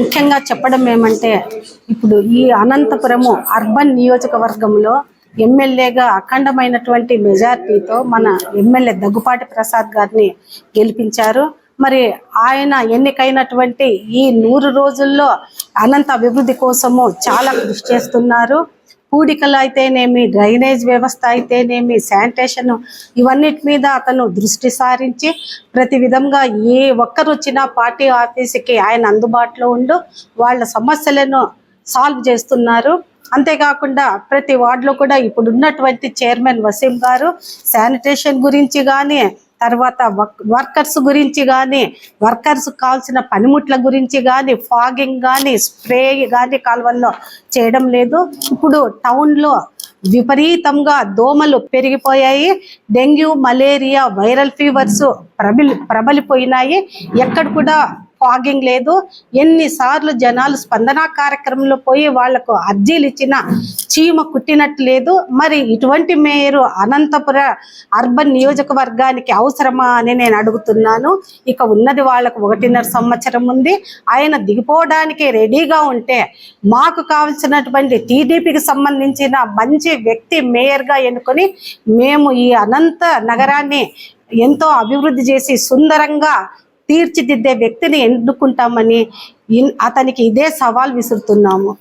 ముఖ్యంగా చెప్పడం ఏమంటే ఇప్పుడు ఈ అనంతపురము అర్బన్ నియోజకవర్గంలో ఎమ్మెల్యేగా అఖండమైనటువంటి మెజార్టీతో మన ఎమ్మెల్యే దగ్గుపాటి ప్రసాద్ గారిని గెలిపించారు. మరి ఆయన ఎన్నికైనటువంటి ఈ నూరు రోజుల్లో అనంత అభివృద్ధి కోసము చాలా కృషి చేస్తున్నారు. పూడికలు అయితేనేమి డ్రైనేజ్ వ్యవస్థ అయితేనేమి శానిటేషన్ ఇవన్నిటి మీద అతను దృష్టి సారించి ప్రతి విధంగా ఏ ఒక్కరు వచ్చినా పార్టీ ఆఫీస్కి ఆయన అందుబాటులో ఉండు వాళ్ళ సమస్యలను సాల్వ్ చేస్తున్నారు. అంతేకాకుండా ప్రతి వార్డులో కూడా ఇప్పుడు ఉన్నటువంటి చైర్మన్ వసీం గారు శానిటేషన్ గురించి కానీ తర్వాత వర్క్- వర్కర్స్ గురించి కానీ వర్కర్స్ కావాల్సిన పనిముట్ల గురించి కానీ ఫాగింగ్ కానీ స్ప్రే కానీ కాలువల్లో చేయడం లేదు. ఇప్పుడు టౌన్లో విపరీతంగా దోమలు పెరిగిపోయాయి. డెంగ్యూ మలేరియా వైరల్ ఫీవర్స్ ప్రబలి ప్రబలిపోయినాయి. ఎక్కడ కూడా ఫాగింగ్ లేదు. ఎన్నిసార్లు జనాలు స్పందన కార్యక్రమంలో పోయి వాళ్ళకు అర్జీలు ఇచ్చిన చీమ కుట్టినట్టు లేదు. మరి ఇటువంటి మేయరు అనంతపుర అర్బన్ నియోజకవర్గానికి అవసరమా అని నేను అడుగుతున్నాను. ఇక ఉన్నది వాళ్ళకు ఒకటిన్నర సంవత్సరం ఉంది. ఆయన దిగిపోవడానికి రెడీగా ఉంటే మాకు కావాల్సినటువంటి టీడీపీకి సంబంధించిన మంచి వ్యక్తి మేయర్గా ఎన్నుకొని మేము ఈ అనంత నగరాన్ని ఎంతో అభివృద్ధి చేసి సుందరంగా తీర్చిదిద్దే వ్యక్తిని ఎన్నుకుంటామని అతనికి ఇదే సవాల్ విసురుతున్నాము.